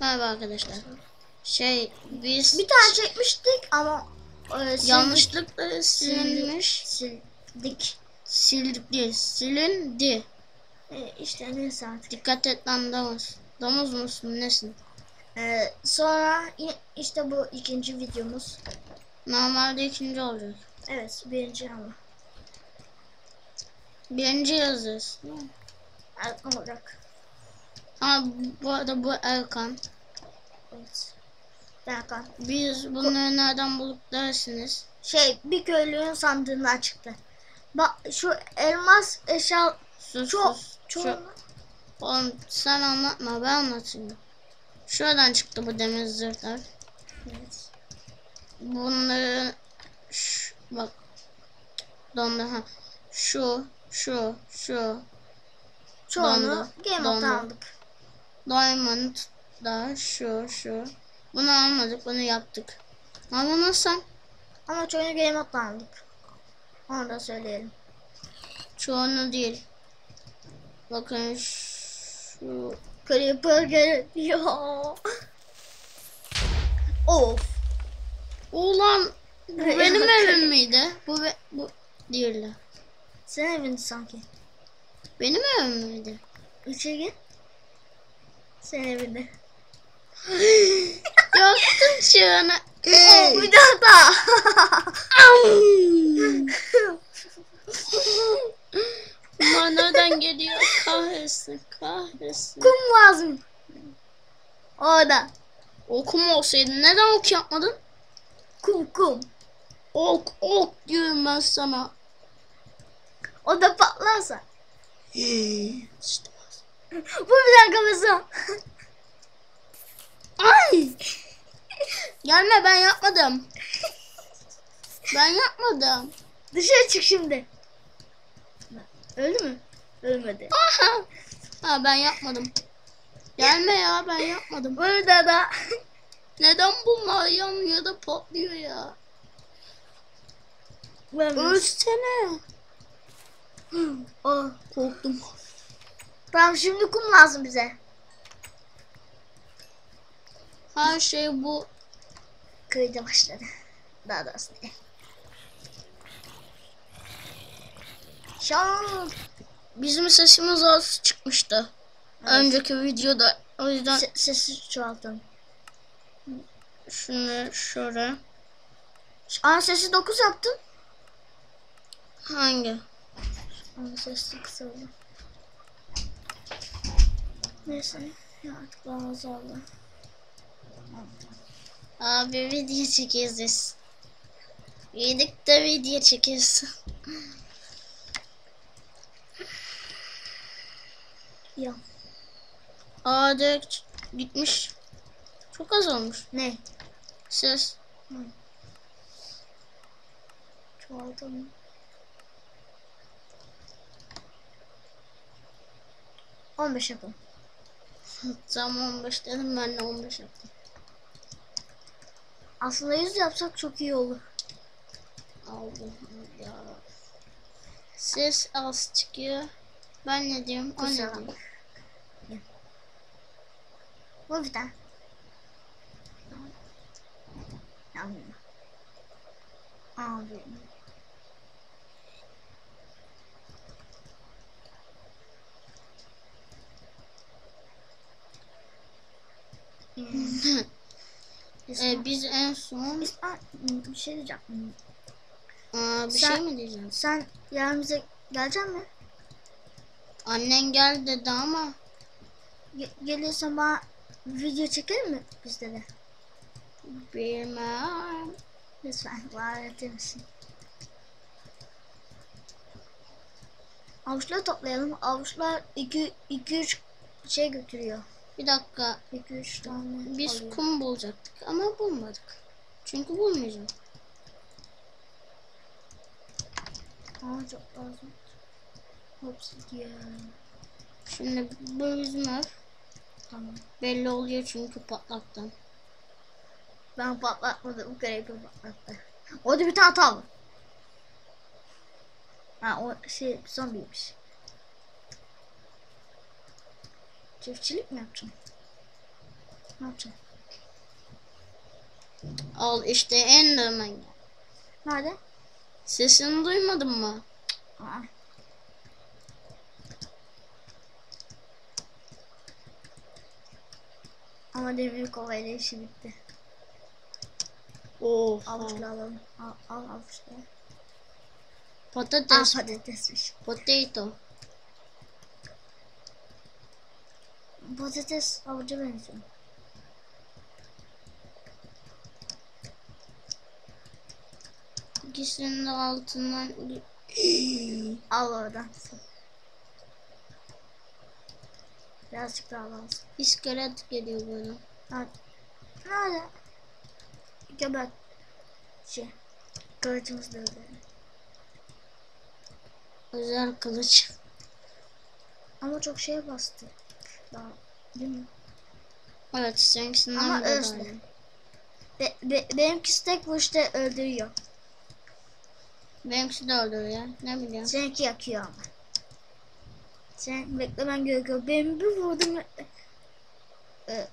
Merhaba arkadaşlar. Şey biz Bir tane çekmiştik ama e, yanlışlıkla silinmiş. sildik. Sildik değil. Silindi. E, işte neyse artık. Dikkat et lan domuz. Domuz musun nesin? E, sonra işte bu ikinci videomuz. Normalde ikinci olacak. Evet birinci ama. Birinci yazıyoruz. Erkan Ama bu arada bu Erkan. Evet. Erkan. Biz bunları nereden bulduk dersiniz. Şey bir köylünün sandığından çıktı. Bak şu elmas eşya Sus çok sus. çok Şu- Oğlum sen anlatma ben anlatayım. Şuradan çıktı bu demir zırhlar. Evet. Bunları şu, bak dondu ha. Şu, şu, şu. Çoğunu Dondu, Game dondu. Aldık. Diamond da şu, şu. Bunu almadık, bunu yaptık. Ama sen? Ama çoğunu Game aldık. Onu da söyleyelim. Çoğunu değil. Bakın şu. Creeper geliyor. of. Ulan bu benim evim miydi? Bu be, bu değildi. Sen evin sanki. Benim evim miydi? İçeri git. Sen evinde. Yaktın çığını. Oo, bir daha da. Bunlar nereden geliyor? Kahretsin, kahretsin. Kum lazım. Orada. Okum olsaydı neden ok yapmadın? Kum kum. Ok, ok diyorum ben sana. O da patlarsa. İşte. Bu bir kafası. Ay! Gelme ben yapmadım. Ben yapmadım. Dışarı çık şimdi. Öldü mü? Ölmedi. Aha! Ha ben yapmadım. Gelme ya ben yapmadım. Burada da. Neden bunlar yanmıyor da patlıyor ya? Ölsene. Oh. Korktum. Tamam şimdi kum lazım bize. Her şey bu. Köyde başladı. Daha doğrusu değil. Şan. Bizim sesimiz az çıkmıştı. Evet. Önceki videoda. O yüzden Se- sesi çoğaltalım. şunu şöyle. Aa sesi 9 yaptın. Hangi? Ama sesi kısaldı. Neyse. Ya artık daha azaldı. Abi video çekiyoruz. Yedik de video çekiyoruz. Ya. Aa direkt gitmiş. Çok az olmuş. Ne? Ses. Çoğaltalım. On beş yapalım. Tam 15 dedim ben de 15 yaptım. Aslında yüz yapsak çok iyi olur. Aldım ya. Ses az çıkıyor. Ben ne diyorum? O ne diyor? Bu bir tane. Yanmıyor. Abi. Hmm. Ee, biz en son Biz- Aa, bir şey diyeceğim. Aa, bir Sen- şey mi diyeceğim? Sen yarın bize gelecek mi? Annen gel dedi ama Ge- gelirsen bana video çekelim mi bizde de? bilmem. Lütfen öğretir misin? Avuçları toplayalım. Avuçlar 2-3 şey götürüyor. Bir dakika. 2-3 tane Biz alıyor. kum bulacaktık ama bulmadık. Çünkü bulmayacağım. Aa çok lazım. Obsidian. Şimdi bu yüzme Tamam. belli oluyor çünkü patlaktan. Ben patlatmadım. Creeper patlattı. Orada bir tane tav. Ha o şey zombiymiş. Çiftçilik mi yapacağım? Ne yapacağım? Al işte Enderman. geldi. Nerede? Sesini duymadın mı? Aa. Ama demir kovayla işi bitti. Oh. Avuçla alalım. Al, al avuçla. Patates. patatesmiş. Potato. Patates avuca benziyor. İkisinin de altından Al oradan. Birazcık daha lazım. iskelet geliyor bana. Nerede? Nerede? Göbek. Şey. Kılıcımız da öyle. Özel kılıç. Ama çok şeye bastı. Daha değil mi? Evet seninkisinden Ama iyi. Be, be, benimkisi tek vuruşta öldürüyor. Benimkisi de öldürüyor. Ne bileyim. Seninki yakıyor ama. Sen beklemen gerekiyor. Benim bir vurdum. e,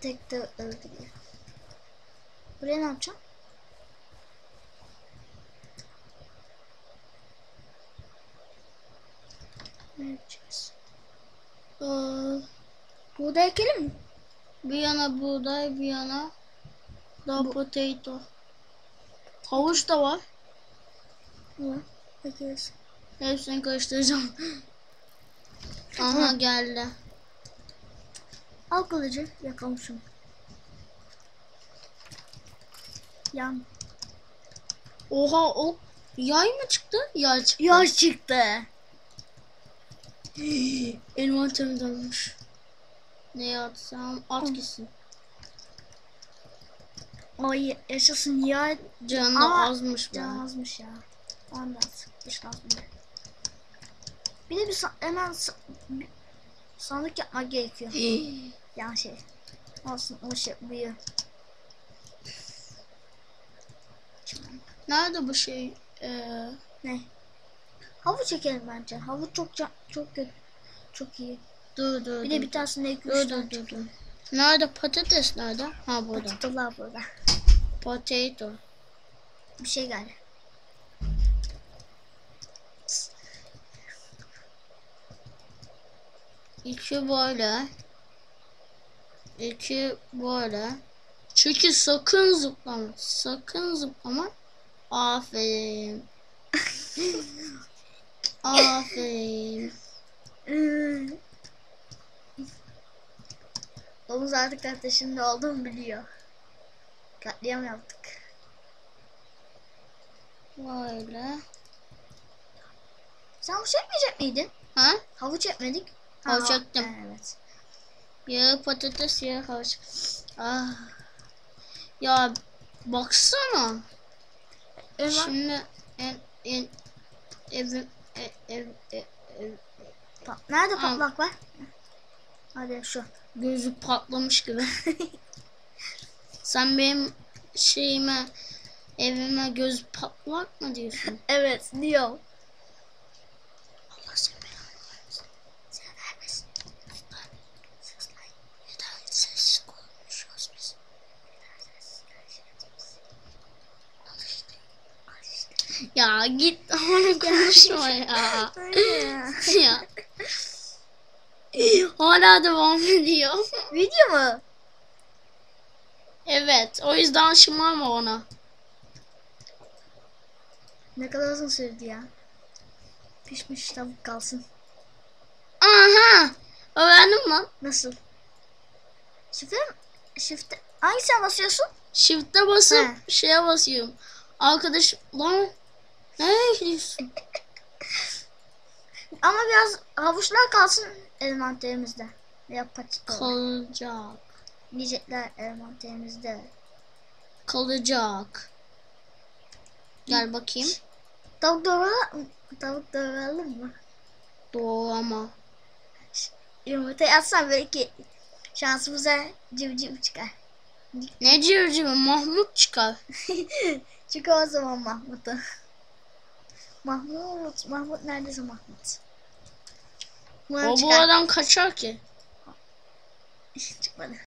tek de öldürüyor. Buraya ne yapacağım? Ne yapacağız? Aa, Burada ekelim mi? bir yana buğday bir yana da potato. Havuç da var. Yok. Ekeriz. Hepsini karıştıracağım. Aha geldi. Al kılıcı. Yakalım şunu. Yan. Oha o yay mı çıktı? Yay çıktı. Yağ çıktı. Envanterim dolmuş. Ne atsam at gitsin. Ay yaşasın ya. Canı Ama azmış be. Can azmış ya. Ondan sıkmış lazım. Bir de bir hemen sa- bir sandık yapmak gerekiyor. Yani şey. Olsun o şey büyü. Nerede bu şey? Ee, Ne? Havuç çekelim bence. Havuç çok çok kötü. Çok iyi. Dur dur. Bir de bir tanesinde iki Dur dur dur. Nerede patates nerede? Ha burada. Patlılar burada. Potato. Bir şey geldi. İki böyle. İki böyle. Çünkü sakın zıplama. Sakın zıplama. Aferin. Aferin. Omuz artık ateşinde olduğumu biliyor. Katliam yaptık. Böyle. Sen havuç etmeyecek miydin? Ha? Havuç etmedik. Havuç ha- ettim. Evet. Ya patates ya havuç. Ah. Ya baksana. Elma, Şimdi en en evim ev, ev, ev, ev, pa- nerede patlak var? Hadi şu. Gözü patlamış gibi. Sen benim şeyime evime göz patlak mı diyorsun? Evet diyor. Ya git onu konuşma ya. ya. Hala devam ediyor. Video mu? Evet, o yüzden şımarma ona. Ne kadar uzun sürdü ya. Pişmiş tavuk kalsın. Aha! Öğrendim lan. Nasıl? Shift'e Shift'e hangisine basıyorsun? Shift'e basıp He. şeye basıyorum. Arkadaş lan nereye gidiyorsun? Ama biraz havuçlar kalsın envanterimizde. Veya patika. Kalacak. Yiyecekler envanterimizde. Kalacak. Gel bakayım. Tavuk doğrayalım Tavuk doğrayalım mı? Doğama. Yumurtayı atsan belki şansımıza civciv çıkar. Ne civcivi Mahmut çıkar. Çünkü o zaman Mahmut'u. Mahmut, Mahmut neredeyse Mahmut. O bu adam kaçar ki. Çıkmadı.